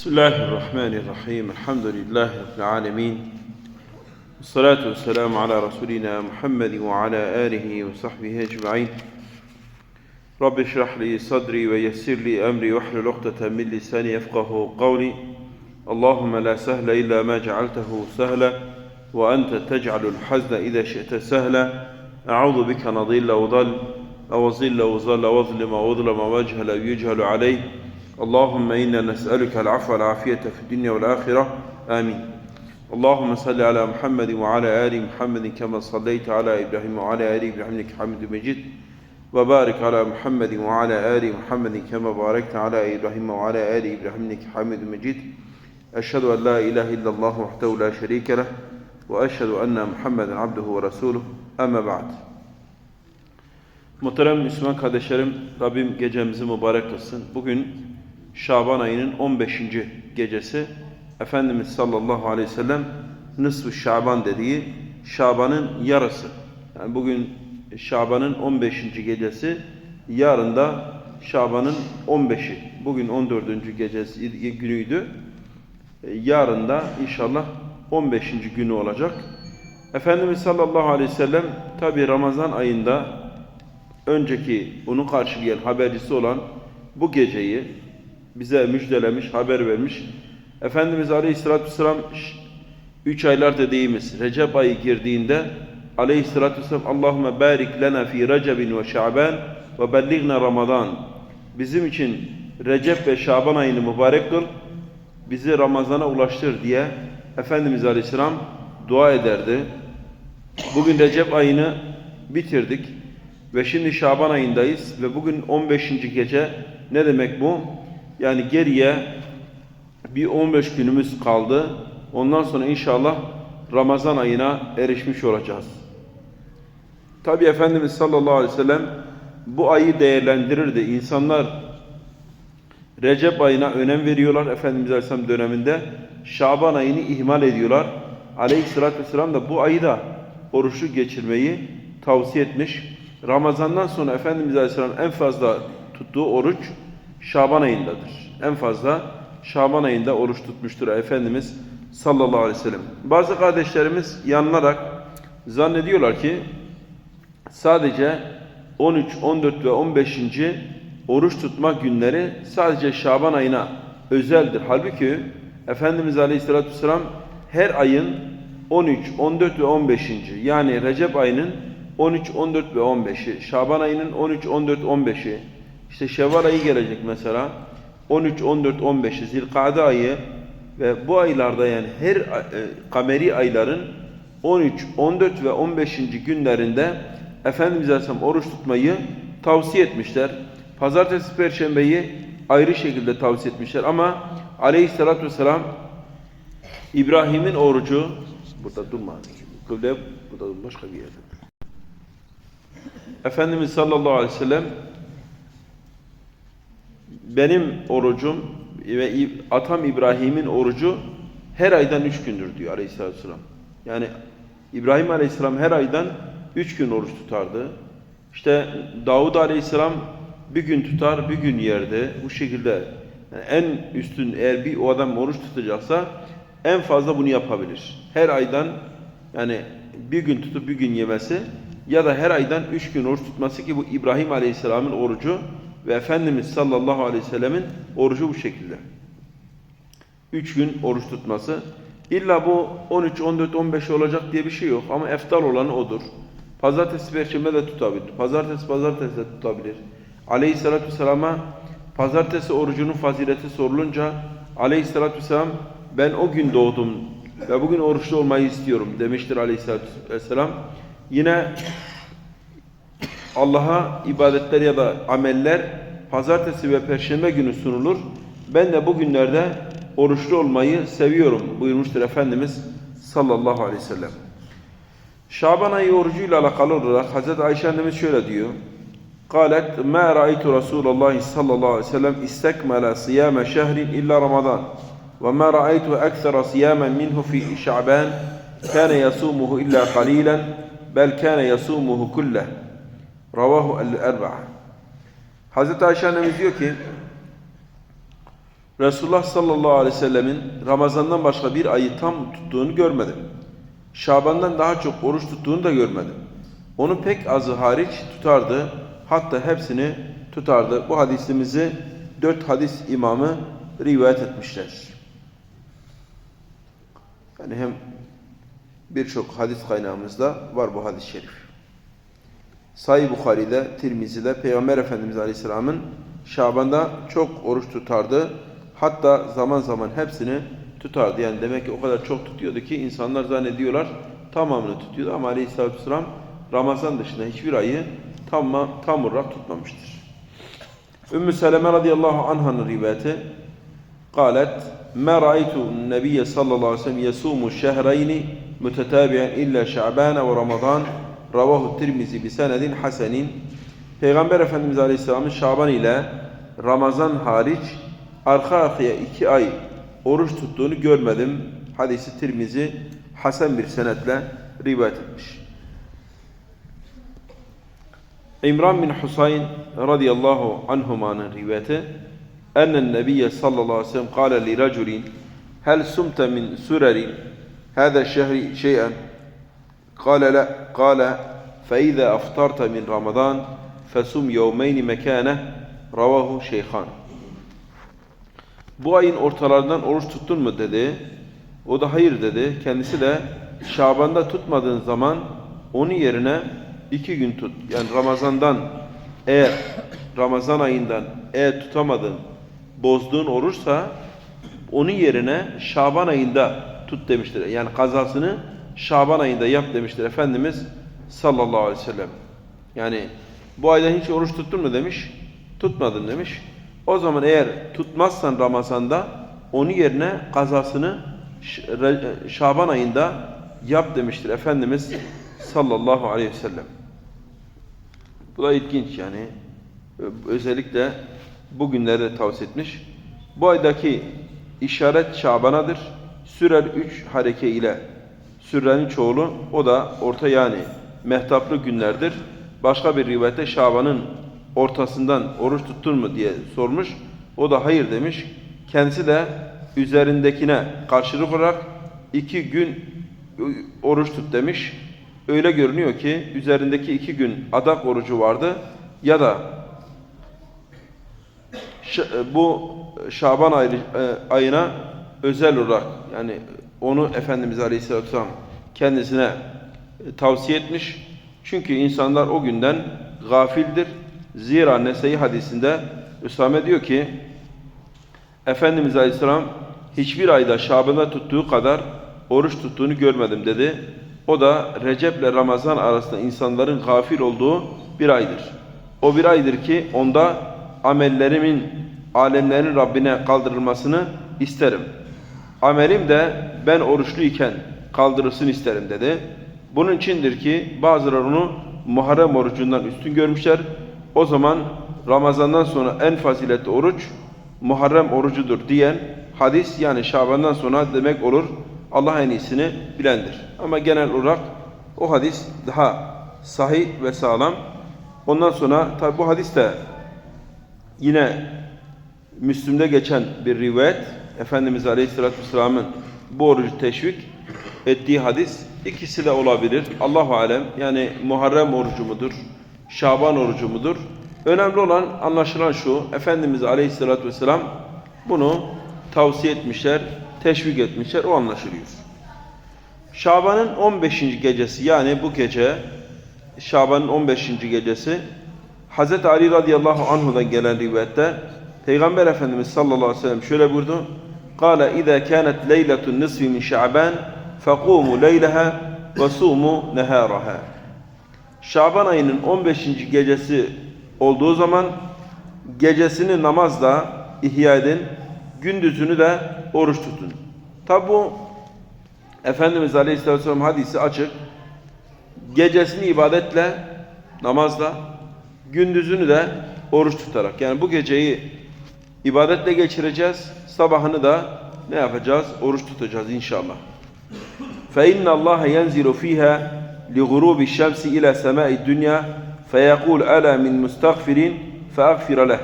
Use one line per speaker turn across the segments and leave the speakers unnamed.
بسم الله الرحمن الرحيم. الحمد لله رب العالمين. والصلاة والسلام على رسولنا محمد وعلى آله وصحبه أجمعين. رب اشرح لي صدري ويسر لي أمري واحلل عقدة من لساني يفقه قولي. اللهم لا سهل إلا ما جعلته سهلا وأنت تجعل الحزن إذا شئت سهلا. أعوذ بك نضل وضل أو ظل وظل وأظلم وأجهل أو يجهل عليه اللهم إنا نسألك العفو والعافية في الدنيا والآخرة. آمين. اللهم صل على محمد وعلى آل محمد كما صليت على إبراهيم وعلى آل إبراهيم إنك حميد مجيد. وبارك على محمد وعلى آل محمد كما باركت على إبراهيم وعلى آل إبراهيم إنك حميد مجيد. أشهد أن لا إله إلا الله وحده لا شريك له وأشهد أن محمدا عبده ورسوله. أما بعد. Muhterem Müslüman kardeşlerim, Rabbim gecemizi mübarek kılsın. Bugün Şaban ayının 15. gecesi. Efendimiz sallallahu aleyhi ve sellem nısf Şaban dediği Şaban'ın yarısı. Yani bugün Şaban'ın 15. gecesi, yarın da Şaban'ın 15'i. Bugün 14. gecesi günüydü. E, Yarın da inşallah 15. günü olacak. Efendimiz sallallahu aleyhi ve sellem tabi Ramazan ayında önceki bunu karşılayan habercisi olan bu geceyi bize müjdelemiş, haber vermiş. Efendimiz Aleyhisselatü Vesselam 3 aylar dediğimiz Recep ayı girdiğinde Aleyhisselatü Vesselam Allahümme barik lena fi Recepin ve Şaban ve belligna Ramazan bizim için Recep ve Şaban ayını mübarek kıl bizi Ramazan'a ulaştır diye Efendimiz Aleyhisselam dua ederdi. Bugün Recep ayını bitirdik. Ve şimdi Şaban ayındayız ve bugün 15. gece ne demek bu? Yani geriye bir 15 günümüz kaldı. Ondan sonra inşallah Ramazan ayına erişmiş olacağız. Tabi Efendimiz sallallahu aleyhi ve sellem bu ayı değerlendirirdi. İnsanlar Recep ayına önem veriyorlar Efendimiz aleyhisselam döneminde. Şaban ayını ihmal ediyorlar. Aleyhisselatü vesselam da bu ayı da oruçlu geçirmeyi tavsiye etmiş. Ramazandan sonra Efendimiz Aleyhisselam en fazla tuttuğu oruç Şaban ayındadır. En fazla Şaban ayında oruç tutmuştur Efendimiz sallallahu aleyhi ve sellem. Bazı kardeşlerimiz yanılarak zannediyorlar ki sadece 13, 14 ve 15. oruç tutma günleri sadece Şaban ayına özeldir. Halbuki Efendimiz Aleyhisselatü Vesselam her ayın 13, 14 ve 15. yani Recep ayının 13, 14 ve 15'i, Şaban ayının 13, 14, 15'i, işte Şevval ayı gelecek mesela, 13, 14, 15'i, Zilkade ayı ve bu aylarda yani her e, kameri ayların 13, 14 ve 15. günlerinde Efendimiz Aleyhisselam oruç tutmayı tavsiye etmişler. Pazartesi, Perşembeyi ayrı şekilde tavsiye etmişler ama Aleyhisselatü Vesselam İbrahim'in orucu burada durma. Kıble burada başka bir yerde. Efendimiz sallallahu aleyhi ve sellem benim orucum ve atam İbrahim'in orucu her aydan üç gündür diyor aleyhissalatü vesselam. Yani İbrahim aleyhisselam her aydan üç gün oruç tutardı. İşte Davud aleyhisselam bir gün tutar, bir gün yerdi. Bu şekilde yani en üstün eğer bir o adam oruç tutacaksa en fazla bunu yapabilir. Her aydan yani bir gün tutup bir gün yemesi ya da her aydan üç gün oruç tutması ki bu İbrahim Aleyhisselam'ın orucu ve Efendimiz sallallahu aleyhi ve sellemin orucu bu şekilde. Üç gün oruç tutması. İlla bu 13, 14, 15 olacak diye bir şey yok ama eftal olanı odur. Pazartesi, perşembe de tutabilir. Pazartesi, pazartesi de tutabilir. Aleyhisselatü vesselama pazartesi orucunun fazileti sorulunca aleyhissalatü vesselam ben o gün doğdum ve bugün oruçlu olmayı istiyorum demiştir aleyhissalatü vesselam. Yine Allah'a ibadetler ya da ameller pazartesi ve perşembe günü sunulur. Ben de bu günlerde oruçlu olmayı seviyorum buyurmuştur Efendimiz sallallahu aleyhi ve sellem. Şaban ayı orucuyla alakalı olarak Hazreti Ayşe annemiz şöyle diyor. قالت ما رأيت رسول الله صلى الله عليه وسلم استكمل صيام شهر إلا رمضان وما رأيته أكثر صياما منه في شعبان كان يصومه إلا قليلا bel kâne yasûmuhu kulleh. Ravahu el-erba'a. Hazreti Ayşe annemiz diyor ki Resulullah sallallahu aleyhi ve sellemin Ramazan'dan başka bir ayı tam tuttuğunu görmedim. Şaban'dan daha çok oruç tuttuğunu da görmedim. Onu pek azı hariç tutardı. Hatta hepsini tutardı. Bu hadisimizi dört hadis imamı rivayet etmişler. Yani hem birçok hadis kaynağımızda var bu hadis-i şerif. Sahih Bukhari'de, Tirmizi'de Peygamber Efendimiz Aleyhisselam'ın Şaban'da çok oruç tutardı. Hatta zaman zaman hepsini tutardı. Yani demek ki o kadar çok tutuyordu ki insanlar zannediyorlar tamamını tutuyordu ama Aleyhisselatü Vesselam Ramazan dışında hiçbir ayı tam, tam olarak tutmamıştır. Ümmü Seleme radıyallahu anh'ın rivayeti قالت ما رأيت النبي صلى الله عليه وسلم يصوم شهرين متتابعا إلا شعبان ورمضان Ravahu Tirmizi bi senedin hasenin. Peygamber Efendimiz Aleyhisselam'ın Şaban ile Ramazan hariç arka arkaya iki ay oruç tuttuğunu görmedim. Hadisi Tirmizi hasen bir senetle rivayet etmiş. İmran bin Husayn radıyallahu anhumanın rivayeti ennen nebiyye sallallahu aleyhi ve sellem kâle li raculin hel sumte min surerin hâze şehri şey'en kâle la kâle فَاِذَا أَفْطَرْتَ مِنْ رَمَضَانِ فَسُمْ يَوْمَيْنِ مَكَانَهِ Ravahu Şeyhan. Bu ayın ortalarından oruç tuttun mu dedi. O da hayır dedi. Kendisi de Şaban'da tutmadığın zaman onun yerine iki gün tut. Yani Ramazan'dan eğer Ramazan ayından eğer tutamadın, bozduğun oruçsa onun yerine Şaban ayında tut demiştir. Yani kazasını Şaban ayında yap demiştir Efendimiz sallallahu aleyhi ve sellem. Yani bu ayda hiç oruç tuttun mu demiş. Tutmadın demiş. O zaman eğer tutmazsan Ramazan'da onun yerine kazasını Şaban ayında yap demiştir Efendimiz sallallahu aleyhi ve sellem. Bu da ilginç yani. Özellikle bugünlerde tavsiye etmiş. Bu aydaki işaret Şaban'adır. Sürer üç hareke ile sürenin çoğulu o da orta yani mehtaplı günlerdir. Başka bir rivayette Şaban'ın ortasından oruç tuttun mu diye sormuş. O da hayır demiş. Kendisi de üzerindekine karşılık olarak iki gün oruç tut demiş. Öyle görünüyor ki üzerindeki iki gün adak orucu vardı ya da bu Şaban ayına özel olarak yani onu Efendimiz Aleyhisselatü Vesselam kendisine tavsiye etmiş. Çünkü insanlar o günden gafildir. Zira Nese'yi hadisinde Üsame diyor ki Efendimiz Aleyhisselam hiçbir ayda Şaban'da tuttuğu kadar oruç tuttuğunu görmedim dedi. O da Recep ile Ramazan arasında insanların gafil olduğu bir aydır. O bir aydır ki onda amellerimin alemlerin Rabbine kaldırılmasını isterim. Amelim de ben oruçluyken kaldırılsın isterim dedi. Bunun içindir ki bazıları onu Muharrem orucundan üstün görmüşler. O zaman Ramazan'dan sonra en faziletli oruç Muharrem orucudur diyen hadis yani Şaban'dan sonra demek olur. Allah en iyisini bilendir. Ama genel olarak o hadis daha sahih ve sağlam. Ondan sonra tabi bu hadis de yine Müslüm'de geçen bir rivayet. Efendimiz Aleyhisselatü Vesselam'ın bu orucu teşvik ettiği hadis ikisi de olabilir. Allahu alem yani Muharrem orucu mudur? Şaban orucu mudur? Önemli olan anlaşılan şu. Efendimiz Aleyhisselatü Vesselam bunu tavsiye etmişler, teşvik etmişler. O anlaşılıyor. Şaban'ın 15. gecesi yani bu gece Şaban'ın 15. gecesi Hz. Ali radıyallahu anhu'dan gelen rivayette Peygamber Efendimiz sallallahu aleyhi ve sellem şöyle buyurdu. قال إذا كانت ليلة النصف من شعبان فقوموا ليلها وصوموا نهارها Şaban ayının 15. gecesi olduğu zaman gecesini namazla ihya edin, gündüzünü de oruç tutun. Tabi bu Efendimiz Aleyhisselatü Vesselam hadisi açık. Gecesini ibadetle, namazla, gündüzünü de oruç tutarak. Yani bu geceyi ibadetle geçireceğiz. Sabahını da ne yapacağız? Oruç tutacağız inşallah. فَاِنَّ اللّٰهَ يَنْزِلُ ف۪يهَا لِغُرُوبِ الشَّمْسِ اِلَى سَمَاءِ الدُّنْيَا فَيَقُولُ أَلَا مِنْ مُسْتَغْفِرٍ فَأَغْفِرَ لَهُ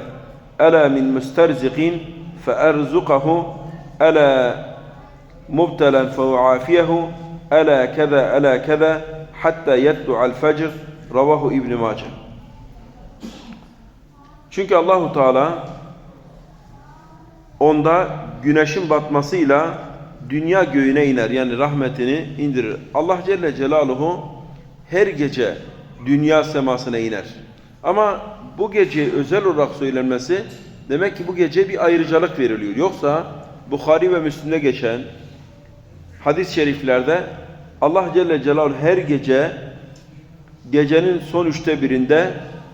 أَلَا مِنْ مُسْتَرْزِقٍ فأرزقه ألا مبتلا فأعافيه ألا كذا ألا كذا حتى يطلع الفجر رواه ابن ماجه Çünkü Allahu Teala onda güneşin batmasıyla dünya göğüne iner. Yani rahmetini indirir. Allah Celle Celaluhu her gece dünya semasına iner. Ama bu gece özel olarak söylenmesi demek ki bu gece bir ayrıcalık veriliyor. Yoksa Bukhari ve Müslim'de geçen hadis-i şeriflerde Allah Celle Celaluhu her gece gecenin son üçte birinde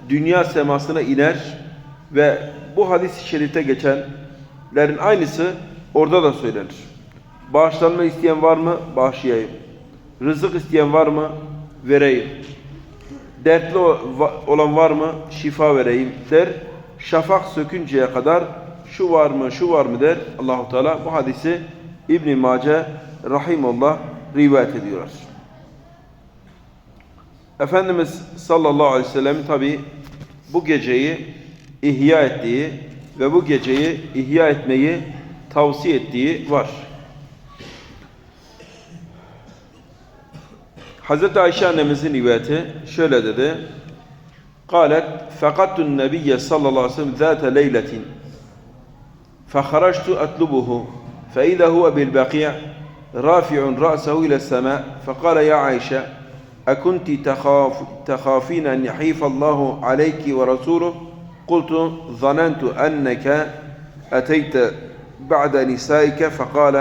dünya semasına iner ve bu hadis-i şerifte geçenlerin aynısı orada da söylenir. Bağışlanma isteyen var mı? Bağışlayayım. Rızık isteyen var mı? Vereyim. Dertli olan var mı? Şifa vereyim der. Şafak sökünceye kadar şu var mı, şu var mı der. Allahu Teala bu hadisi İbn Mace rahimullah rivayet ediyorlar. Efendimiz sallallahu aleyhi ve sellem tabi bu geceyi ihya ettiği ve bu geceyi ihya etmeyi tavsiye ettiği var. Hazreti Ayşe annemizin rivayeti şöyle dedi. قالت فقدت النبي صلى الله عليه وسلم ذات ليلة فخرجت أطلبه فإذا هو بالبقيع رافع رأسه إلى السماء فقال يا عائشة أكنت تخاف تخافين أن يحيف الله عليك ورسوله قلت ظننت أنك أتيت بعد نسائك فقال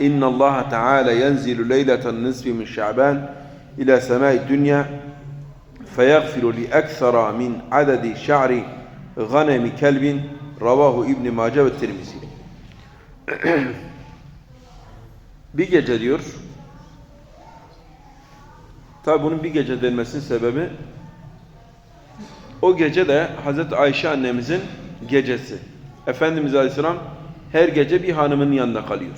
إن الله تعالى ينزل ليلة النصف من شعبان إلى سماء الدنيا فيغفر لأكثر من عدد شعر غنم كلب رواه ابن ماجه ve Tirmizi. bir gece diyor. Tabi bunun bir gece denmesinin sebebi o gece de Hazreti Ayşe annemizin gecesi. Efendimiz Aleyhisselam her gece bir hanımın yanında kalıyor.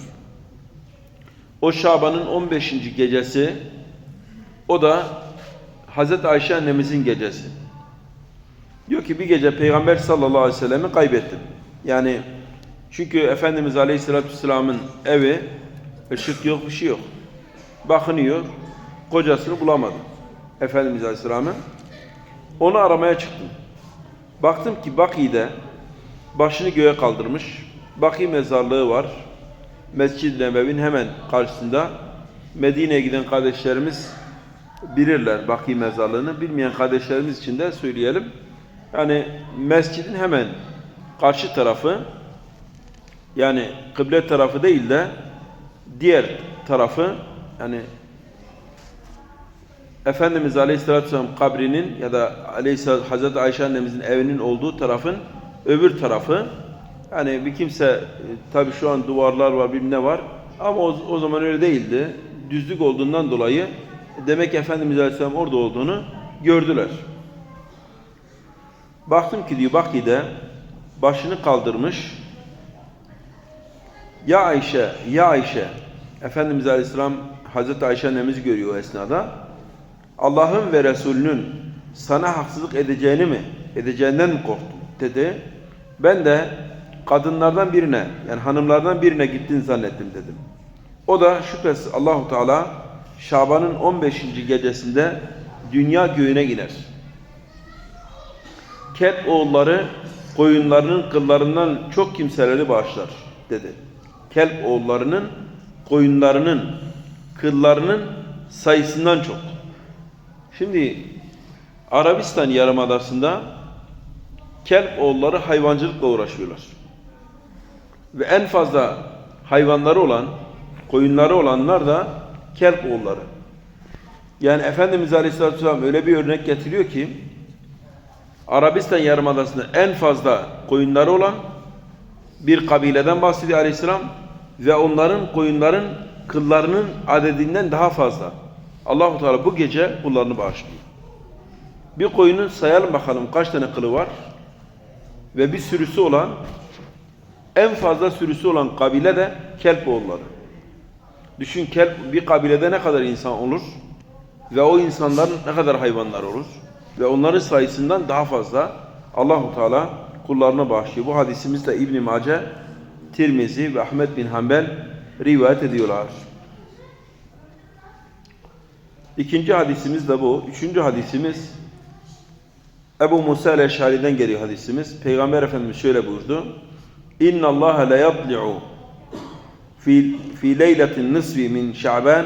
O Şaban'ın 15. gecesi o da Hazreti Ayşe annemizin gecesi. Diyor ki bir gece Peygamber sallallahu aleyhi ve sellem'i kaybettim. Yani çünkü Efendimiz aleyhissalatü vesselamın evi ışık yok bir şey yok. Bakınıyor kocasını bulamadı. Efendimiz aleyhisselamın. Onu aramaya çıktım. Baktım ki Baki'de başını göğe kaldırmış. Baki mezarlığı var. Mescid-i Nebevi'nin hemen karşısında Medine'ye giden kardeşlerimiz bilirler Baki mezarlığını. Bilmeyen kardeşlerimiz için de söyleyelim. Yani mescidin hemen karşı tarafı yani kıble tarafı değil de diğer tarafı yani Efendimiz Aleyhisselatü Vesselam kabrinin ya da Aleyhisselatü Hazreti Ayşe annemizin evinin olduğu tarafın öbür tarafı yani bir kimse tabi şu an duvarlar var bilmem ne var ama o, o zaman öyle değildi. Düzlük olduğundan dolayı demek ki Efendimiz Aleyhisselam orada olduğunu gördüler. Baktım ki diyor Baki'de başını kaldırmış. Ya Ayşe, ya Ayşe. Efendimiz Aleyhisselam Hazreti Ayşe annemizi görüyor o esnada. Allah'ın ve Resulünün sana haksızlık edeceğini mi, edeceğinden mi korktun dedi. Ben de kadınlardan birine yani hanımlardan birine gittiğini zannettim dedim. O da şüphesiz Allahu Teala Şaban'ın 15. gecesinde dünya göğüne iner. Ket oğulları koyunlarının kıllarından çok kimseleri bağışlar dedi. Kelp oğullarının koyunlarının kıllarının sayısından çok. Şimdi Arabistan Yarımadası'nda kelp oğulları hayvancılıkla uğraşıyorlar. Ve en fazla hayvanları olan, koyunları olanlar da kelp oğulları. Yani Efendimiz Aleyhisselatü Vesselam öyle bir örnek getiriyor ki Arabistan Yarımadası'nda en fazla koyunları olan bir kabileden bahsediyor Aleyhisselam ve onların koyunların kıllarının adedinden daha fazla. Allahu Teala bu gece kullarını bağışlıyor. Bir koyunun sayalım bakalım kaç tane kılı var ve bir sürüsü olan en fazla sürüsü olan kabile de kelp oğulları. Düşün kelp bir kabilede ne kadar insan olur ve o insanların ne kadar hayvanlar olur ve onların sayısından daha fazla Allahu Teala kullarına bağışlıyor. Bu hadisimiz de İbn Mace, Tirmizi ve Ahmet bin Hanbel rivayet ediyorlar. İkinci hadisimiz de bu. Üçüncü hadisimiz Ebu Musa el-Eşhari'den geliyor hadisimiz. Peygamber Efendimiz şöyle buyurdu. İnna Allah la yatli'u fi fi leyletin nisfi min Şaban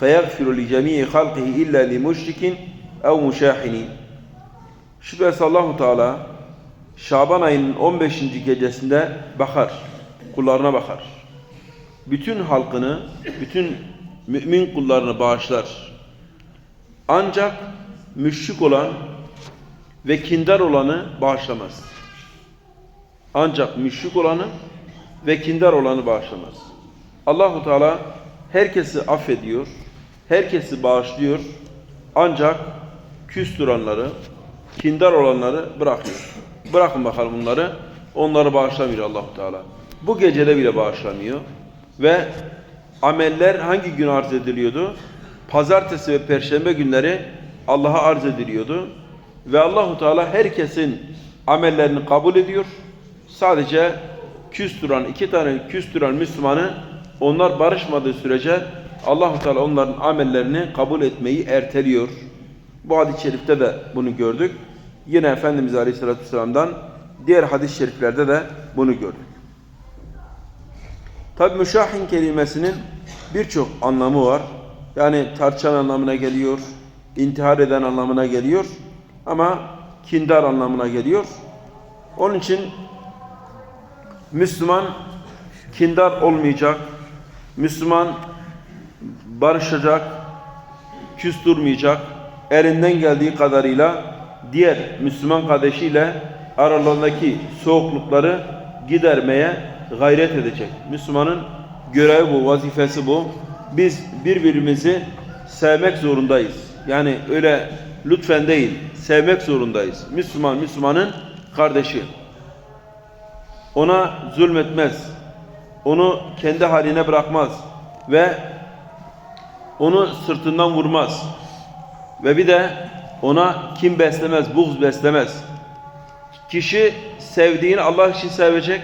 feyaghfiru li cemii halqihi illa li müşrikin ev muşahinin. Şüphesiz Allahu Teala Şaban ayının 15. gecesinde bakar. Kullarına bakar. Bütün halkını, bütün mümin kullarını bağışlar. Ancak müşrik olan ve kindar olanı bağışlamaz. Ancak müşrik olanı ve kindar olanı bağışlamaz. Allahu Teala herkesi affediyor, herkesi bağışlıyor. Ancak küs duranları, kindar olanları bırakıyor. Bırakın bakalım bunları. Onları bağışlamıyor Allahu Teala. Bu gecede bile bağışlamıyor. Ve ameller hangi gün arz ediliyordu? Pazartesi ve perşembe günleri Allah'a arz ediliyordu. Ve Allahu Teala herkesin amellerini kabul ediyor. Sadece küs duran, iki tane küs duran Müslümanı onlar barışmadığı sürece Allahu Teala onların amellerini kabul etmeyi erteliyor. Bu hadis-i şerifte de bunu gördük. Yine Efendimiz Aleyhisselatü Vesselam'dan diğer hadis-i şeriflerde de bunu gördük. Tabi müşahin kelimesinin birçok anlamı var. Yani tarçan anlamına geliyor, intihar eden anlamına geliyor ama kindar anlamına geliyor. Onun için Müslüman kindar olmayacak, Müslüman barışacak, küs durmayacak, elinden geldiği kadarıyla diğer Müslüman kardeşiyle aralarındaki soğuklukları gidermeye gayret edecek. Müslümanın görevi bu, vazifesi bu. Biz birbirimizi sevmek zorundayız. Yani öyle lütfen değil, sevmek zorundayız. Müslüman, Müslümanın kardeşi. Ona zulmetmez. Onu kendi haline bırakmaz. Ve onu sırtından vurmaz. Ve bir de ona kim beslemez, buğz beslemez. Kişi sevdiğini Allah için sevecek,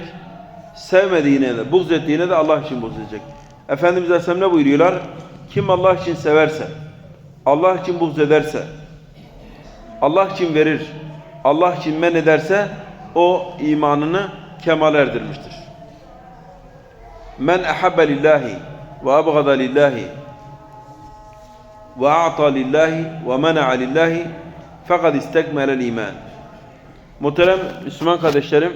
sevmediğine de, buğz ettiğine de Allah için buğz edecek. Efendimiz Aleyhisselam ne buyuruyorlar? Kim Allah için severse, Allah için buğz ederse, Allah için verir, Allah için men ederse o imanını kemal erdirmiştir. Men ehabbe lillahi ve abgada lillahi ve a'ta lillahi ve mena'a lillahi fakat istekmelel iman. Muhterem Müslüman kardeşlerim,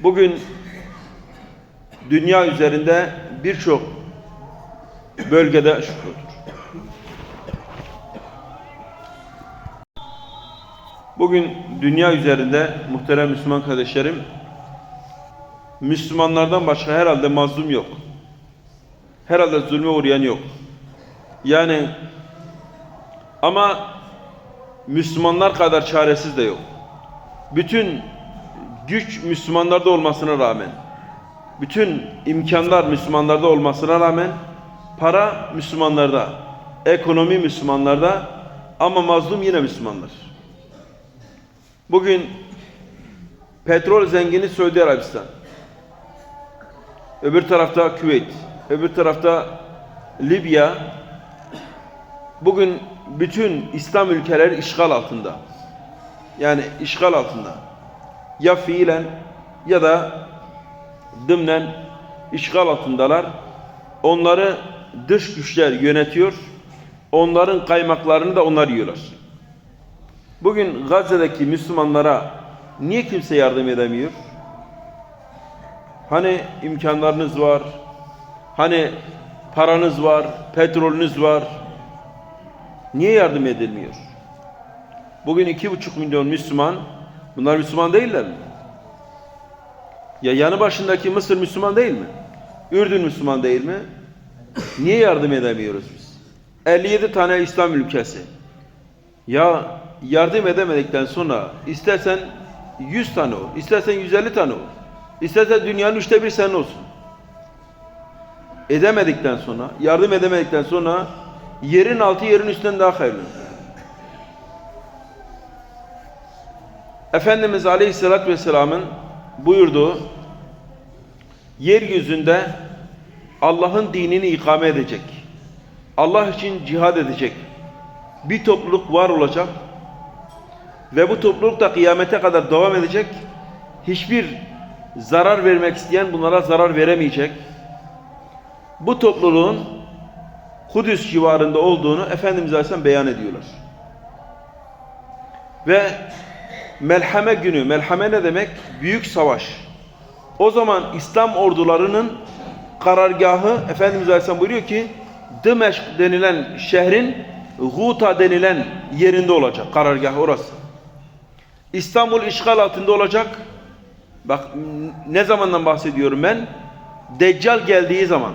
bugün dünya üzerinde birçok bölgede şükürdür. Bugün dünya üzerinde muhterem Müslüman kardeşlerim, Müslümanlardan başka herhalde mazlum yok. Herhalde zulme uğrayan yok. Yani ama Müslümanlar kadar çaresiz de yok. Bütün güç Müslümanlarda olmasına rağmen, bütün imkanlar Müslümanlarda olmasına rağmen para Müslümanlarda, ekonomi Müslümanlarda ama mazlum yine Müslümanlar. Bugün petrol zengini Suudi Arabistan. Öbür tarafta Küveyt, öbür tarafta Libya. Bugün bütün İslam ülkeleri işgal altında. Yani işgal altında. Ya fiilen ya da dımnen işgal altındalar. Onları dış güçler yönetiyor. Onların kaymaklarını da onlar yiyorlar. Bugün Gazze'deki Müslümanlara niye kimse yardım edemiyor? Hani imkanlarınız var, hani paranız var, petrolünüz var. Niye yardım edilmiyor? Bugün iki buçuk milyon Müslüman, bunlar Müslüman değiller mi? Ya yanı başındaki Mısır Müslüman değil mi? Ürdün Müslüman değil mi? Niye yardım edemiyoruz biz? 57 tane İslam ülkesi. Ya yardım edemedikten sonra istersen 100 tane ol, istersen 150 tane ol, istersen dünyanın üçte bir senin olsun. Edemedikten sonra, yardım edemedikten sonra yerin altı yerin üstten daha hayırlı. Efendimiz Aleyhisselatü Vesselam'ın buyurduğu yeryüzünde Allah'ın dinini ikame edecek, Allah için cihad edecek bir topluluk var olacak ve bu topluluk da kıyamete kadar devam edecek. Hiçbir zarar vermek isteyen bunlara zarar veremeyecek. Bu topluluğun Kudüs civarında olduğunu Efendimiz Aleyhisselam beyan ediyorlar. Ve Melhame günü, Melhame ne demek? Büyük savaş. O zaman İslam ordularının karargahı Efendimiz Aleyhisselam buyuruyor ki Dımeşk denilen şehrin Guta denilen yerinde olacak karargah orası. İstanbul işgal altında olacak. Bak ne zamandan bahsediyorum ben? Deccal geldiği zaman,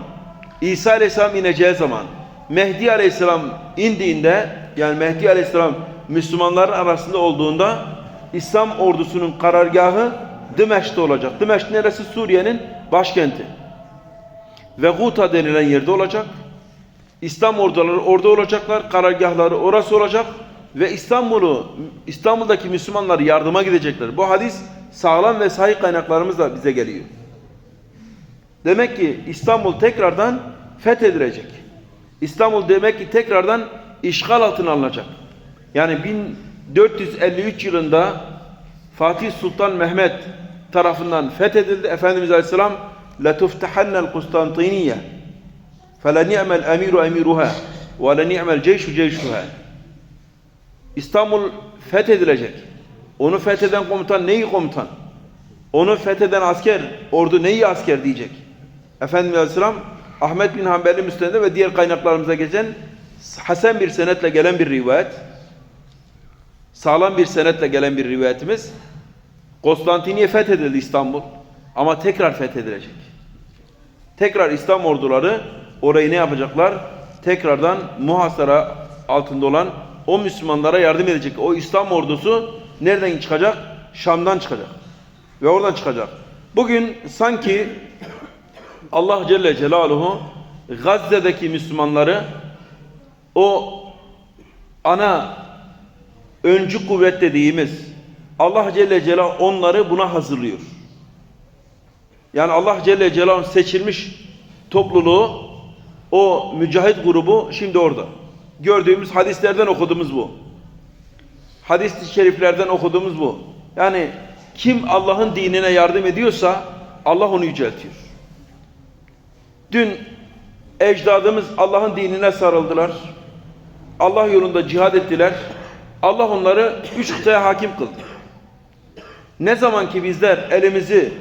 İsa Aleyhisselam ineceği zaman, Mehdi Aleyhisselam indiğinde, yani Mehdi Aleyhisselam Müslümanların arasında olduğunda İslam ordusunun karargahı Dımeş'te olacak. Dımeş neresi? Suriye'nin başkenti. Ve Guta denilen yerde olacak. İslam orduları orada olacaklar. Karargahları orası olacak. Ve İstanbul'u, İstanbul'daki Müslümanlar yardıma gidecekler. Bu hadis sağlam ve sahih kaynaklarımızla bize geliyor. Demek ki İstanbul tekrardan fethedilecek. İstanbul demek ki tekrardan işgal altına alınacak. Yani 1453 yılında Fatih Sultan Mehmet tarafından fethedildi. Efendimiz Aleyhisselam لَتُفْتَحَنَّ الْقُسْطَنْطِينِيَّ فَلَنِعْمَ الْاَمِيرُ اَمِيرُهَا وَلَنِعْمَ الْجَيْشُ جَيْشُهَا İstanbul fethedilecek. Onu fetheden komutan neyi komutan? Onu fetheden asker, ordu neyi asker diyecek. Efendimiz Aleyhisselam Ahmet bin Hanbeli Müsned'de ve diğer kaynaklarımıza geçen hasen bir senetle gelen bir rivayet. Sağlam bir senetle gelen bir rivayetimiz. Konstantiniye fethedildi İstanbul. Ama tekrar fethedilecek. Tekrar İslam orduları orayı ne yapacaklar? Tekrardan muhasara altında olan o Müslümanlara yardım edecek. O İslam ordusu nereden çıkacak? Şam'dan çıkacak. Ve oradan çıkacak. Bugün sanki Allah Celle Celaluhu Gazze'deki Müslümanları o ana öncü kuvvet dediğimiz Allah Celle Celaluhu onları buna hazırlıyor. Yani Allah Celle Celaluhu seçilmiş topluluğu o mücahit grubu şimdi orada. Gördüğümüz hadislerden okuduğumuz bu. Hadis-i şeriflerden okuduğumuz bu. Yani kim Allah'ın dinine yardım ediyorsa Allah onu yüceltiyor. Dün ecdadımız Allah'ın dinine sarıldılar. Allah yolunda cihad ettiler. Allah onları üç kıtaya hakim kıldı. Ne zaman ki bizler elimizi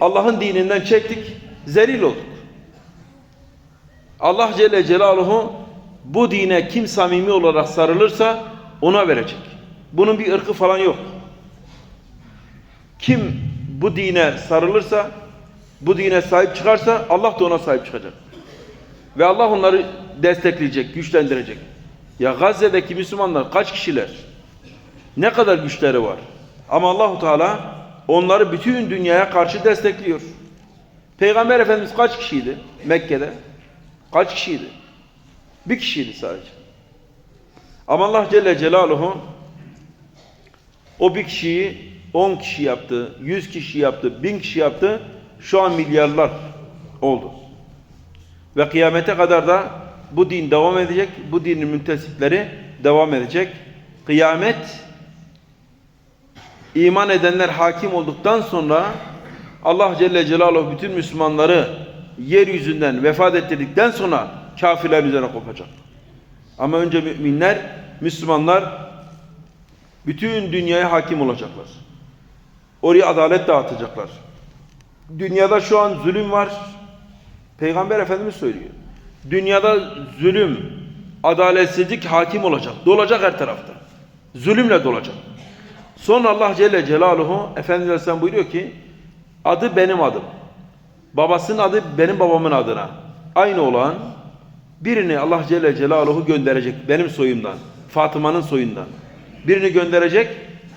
Allah'ın dininden çektik, zelil olduk. Allah Celle Celaluhu bu dine kim samimi olarak sarılırsa ona verecek. Bunun bir ırkı falan yok. Kim bu dine sarılırsa, bu dine sahip çıkarsa Allah da ona sahip çıkacak. Ve Allah onları destekleyecek, güçlendirecek. Ya Gazze'deki Müslümanlar kaç kişiler? Ne kadar güçleri var? Ama Allahu Teala onları bütün dünyaya karşı destekliyor. Peygamber Efendimiz kaç kişiydi Mekke'de? Kaç kişiydi? Bir kişiydi sadece. Ama Allah Celle Celaluhu o bir kişiyi 10 kişi yaptı, 100 kişi yaptı, 1000 kişi yaptı. Şu an milyarlar oldu. Ve kıyamete kadar da bu din devam edecek. Bu dinin müntesipleri devam edecek. Kıyamet iman edenler hakim olduktan sonra Allah Celle Celaluhu bütün Müslümanları yeryüzünden vefat ettirdikten sonra kafirler üzerine kopacak. Ama önce müminler, Müslümanlar bütün dünyaya hakim olacaklar. Oraya adalet dağıtacaklar. Dünyada şu an zulüm var. Peygamber Efendimiz söylüyor. Dünyada zulüm, adaletsizlik hakim olacak. Dolacak her tarafta. Zulümle dolacak. Sonra Allah Celle Celaluhu Efendimiz Aleyhisselam buyuruyor ki adı benim adım. Babasının adı benim babamın adına. Aynı olan birini Allah Celle Celaluhu gönderecek benim soyumdan. Fatıma'nın soyundan. Birini gönderecek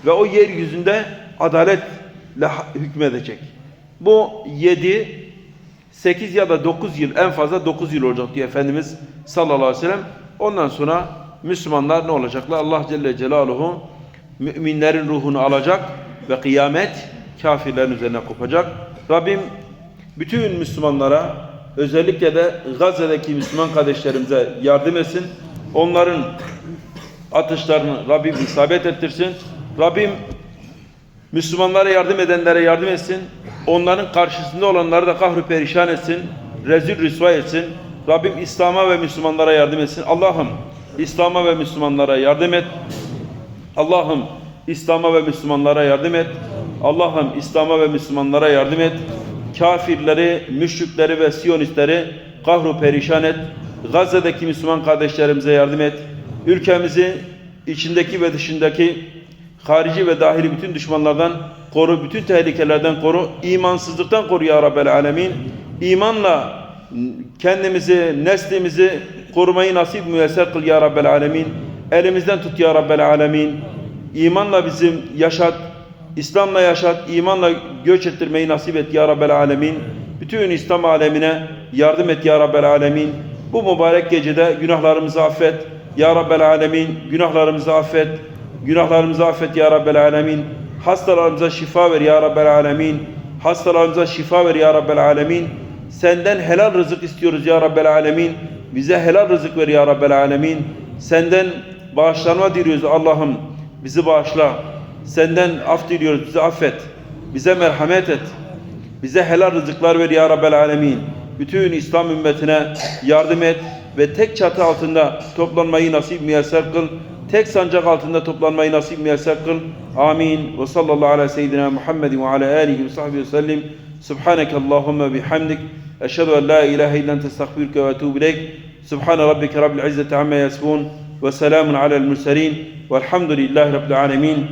ve o yeryüzünde adaletle hükmedecek. Bu yedi, sekiz ya da dokuz yıl en fazla dokuz yıl olacak diyor Efendimiz sallallahu aleyhi ve sellem. Ondan sonra Müslümanlar ne olacaklar? Allah Celle Celaluhu müminlerin ruhunu alacak ve kıyamet kafirlerin üzerine kopacak. Rabbim bütün Müslümanlara özellikle de Gazze'deki Müslüman kardeşlerimize yardım etsin. Onların atışlarını Rabbim isabet ettirsin. Rabbim Müslümanlara yardım edenlere yardım etsin. Onların karşısında olanları da kahru perişan etsin. Rezil rüsva etsin. Rabbim İslam'a ve Müslümanlara yardım etsin. Allah'ım İslam'a ve Müslümanlara yardım et. Allah'ım İslam'a ve Müslümanlara yardım et. Allah'ım İslam'a ve Müslümanlara yardım et. Kafirleri, müşrikleri ve siyonistleri kahru perişan et. Gazze'deki Müslüman kardeşlerimize yardım et. Ülkemizi içindeki ve dışındaki harici ve dahili bütün düşmanlardan koru, bütün tehlikelerden koru, imansızlıktan koru ya Rabbel Alemin. İmanla kendimizi, neslimizi korumayı nasip müyesser kıl ya Rabbel Alemin. Elimizden tut ya Rabbel Alemin. İmanla bizim yaşat, İslam'la yaşat, imanla göç ettirmeyi nasip et ya Rabbel Alemin. Bütün İslam alemine yardım et ya Rabbel Alemin. Bu mübarek gecede günahlarımızı affet. Ya Rabbel Alemin günahlarımızı affet. Günahlarımızı affet ya Rabbel Alemin. Hastalarımıza şifa ver ya Rabbel Alemin. Hastalarımıza şifa ver ya Rabbel Alemin. Senden helal rızık istiyoruz ya Rabbel Alemin. Bize helal rızık ver ya Rabbel Alemin. Senden bağışlanma diliyoruz Allah'ım. Bizi bağışla. Senden af diliyoruz. Bizi affet. Bize merhamet et. Bize helal rızıklar ver ya Rabbel Alemin. Bütün İslam ümmetine yardım et ve tek çatı altında toplanmayı nasip müyesser kıl. Tek sancak altında toplanmayı nasip müyesser kıl. Amin. Ve sallallahu ala seyyidina Muhammedin ve ala alihi ve sahbihi ve sellim. Subhaneke Allahümme bihamdik. Eşhedü en la ilahe illen testağfirüke ve etubu ileyk. Subhane rabbike rabbil izzeti amme yasifun. Ve selamun alel murselin. Velhamdülillahi rabbil alemin.